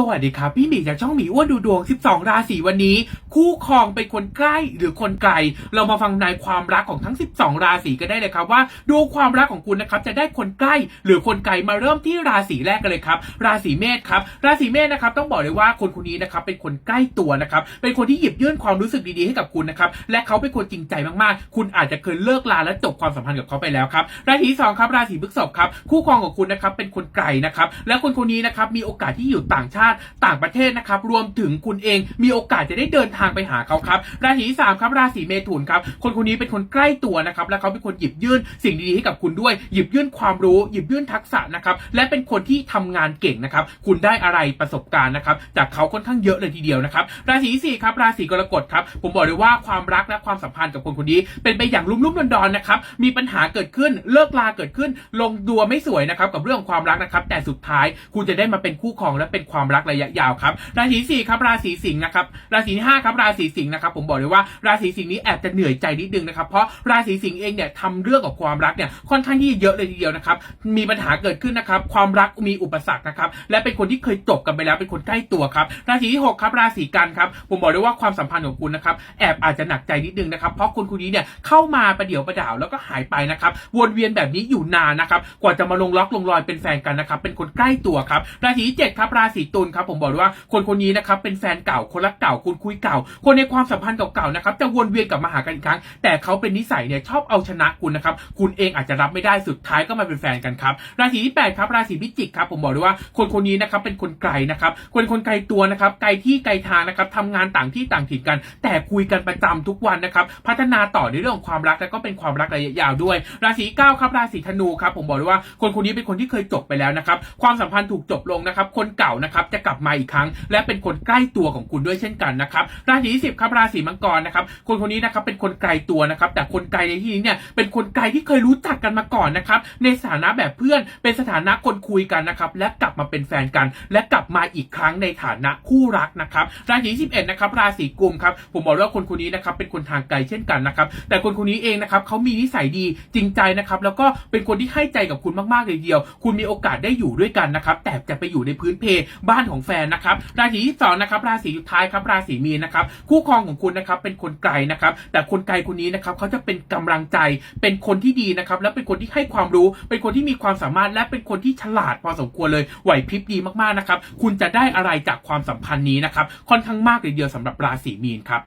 สวัสดีครับ พี่หมีจากช่องหมีอ้วนดูดวง 12 ราศีวันนี้ คู่ครองเป็นคนใกล้หรือคนไกล เรามาฟังในความรักของทั้ง 12 ราศีกันได้เลยครับว่าดูความรักของคุณนะครับจะได้คนใกล้หรือคนไกลมาเริ่มที่ราศีแรกกันเลยครับ ราศีเมษครับ ราศีเมษนะครับต้องบอกเลยว่าคนคนนี้นะครับเป็นคนใกล้ตัวนะครับเป็นคนที่หยิบยื่นความรู้สึกดีๆให้กับคุณนะครับและเขาเป็นคนจริงใจมากๆ คุณอาจจะเคยเลิกลาและจบความสัมพันธ์กับเขาไปแล้วครับราศีสองครับราศีพฤษภครับคู่ครองของคุณนะครับเป็นคนไกลนะครับและคนคนนี้นะครับมีโอกาสที่อยู่ต่างชาติต่างประเทศนะครับรวมถึงคุณเองมีโอกาสจะได้เดินทางไปหาเขาครับ ราศีสามครับราศีเมถุนครับคนคนนี้เป็นคนใกล้ตัวนะครับและเขาเป็นคนหยิบยื่นสิ่งดีๆให้กับคุณด้วย หยิบยื่นความรู้ หยิบยื่นทักษะนะครับและเป็นคนที่ทำงานเก่งนะครับคุณได้อะไรประสบการณ์นะครับจากเขาค่อนข้างเยอะเลยทีเดียวนะครับราศีที่สี่ครับราศีกรกฎครับผมบอกเลยว่าความรักและความสัมพันธ์กับคนคนนี้ เป็นไปอย่างลุ่มๆดอนๆนนะครับมีปัญหาเกิดขึ้นเลิกลาเกิดขึ้น ลงดัวไม่สวยนะครับกับเรื่องของความรักนะครับแต่สุดท้ายคุณจะได้มาเป็นคู่ครองและเป็นความรักระยะยาวครับ ราศีสี่ครับราศีสิงห์นะครับราศีที่ห้าครับราศีสิงห์นะครับผมบอกเลยว่าราศีสิงห์นี้แอบจะเหนื่อยใจนิดนึงนะครับเพราะราศีสิงห์เองเนี่ยทำเรื่องกับความรักเนี่ยค่อนข้างที่เยอะเลยทีเดียวนะครับมีปัญหาเกิดขึ้นนะครับความรักมีอุปสรรคนะครับและเป็นคนที่เคยจบกันไปแล้วเป็นคนใกล้ตัวครับราศีที่หกครับราศีกันครับผมบอกเลยว่าความสัมพันธ์ของคุณนะครับแอบอาจจะหนักใจนิดนึงนะครับเพราะคนคนนี้เนี่ยเข้ามาประเดี๋ยวประดาวแล้วก็หายไปนะครับวนเวียนแบบนี้อยู่นานนะครับกว่าจะมาลงล็อกลงรอยเป็นแฟนกันนะครับเป็นคนใกล้ตัวครับราศีเจ็ดครับราศีตุลครับผมบอกเลยว่าคนคนนี้นะครับเป็นแฟนเก่าคนรักเก่าคุณคุยเก่า คนในความสัมพันธ์เก่าๆนะครับจะวนเวียนกลับมาหากันอีกครั้ง แต่เขาเป็นนิสัยเนี่ยชอบเอาชนะคุณนะครับคุณเองอาจจะรับไม่ได้สุดท้ายก็มาเป็นแฟนกันครับราศีที่แปดครับราศีพิจิกครับผมบอกเลยว่าคนคนนี้นะครับเป็นคนไกลนะครับคนคนไกลตัวนะครับไกลที่ไกลทางนะครับทำงานต่างที่ต่างถิ่นกัน แต่คุยกันประจำทุกวันนะครับพัฒนาต่อในเรื่องของความรักและก็เป็นความรักระยะยาวด้วย ราศีเก้าครับราศีธนูครับผมบอกเลยว่าคนคนนี้เป็นคนที่เคยจบไปแล้วนะครับความสัมพันธ์ถูกจบลงนะครับคนเก่านะครับจะกลับมาอีกครั้ง และเป็นคนใกล้ตัวของคุณด้วยเช่นกันนะครับราศีที่สิบครับราศีมังกรนะครับคนคนนี้นะครับเป็นคนไกลตัวนะครับแต่คนไกลในที่นี้เนี่ยเป็นคนไกลที่เคยรู้จักกันมาก่อนนะครับในสถานะแบบเพื่อนเป็นสถานะคนคุยกันนะครับและกลับมาเป็นแฟนกัน และกลับมาอีกครั้งในฐานะคู่รักนะครับราศีสิบเอ็ดนะครับราศีกุมครับผมบอกว่าคนคนนี้นะครับเป็นคนทางไกลเช่นกันนะครับแต่คนคนนี้เองนะครับเขามีนิสัยดีจริงใจนะครับแล้วก็เป็นคนที่ให้ใจกับคุณมากๆเลยเดียว คุณมีโอกาสได้อยู่ด้วยกันนะครับแต่จะไปอยู่ในพื้นเพบ้านของแฟนนะครับราศีที่สองนะครับราศีสุดท้ายครับราศีมีนนะครับคู่ครองของคุณนะครับเป็นคนไกลนะครับแต่คนไกลคนนี้นะครับเขาจะเป็นกำลังใจเป็นคนที่ดีนะครับและเป็นคนที่ให้ความรู้ เป็นคนที่มีความสามารถและเป็นคนที่ฉลาดพอสมควรเลยไหวพริบดีมากๆนะครับคุณจะได้อะไรจากความสัมพันธ์นี้นะครับค่อนข้างมากเลยเดียวสำหรับราศีมีนครับ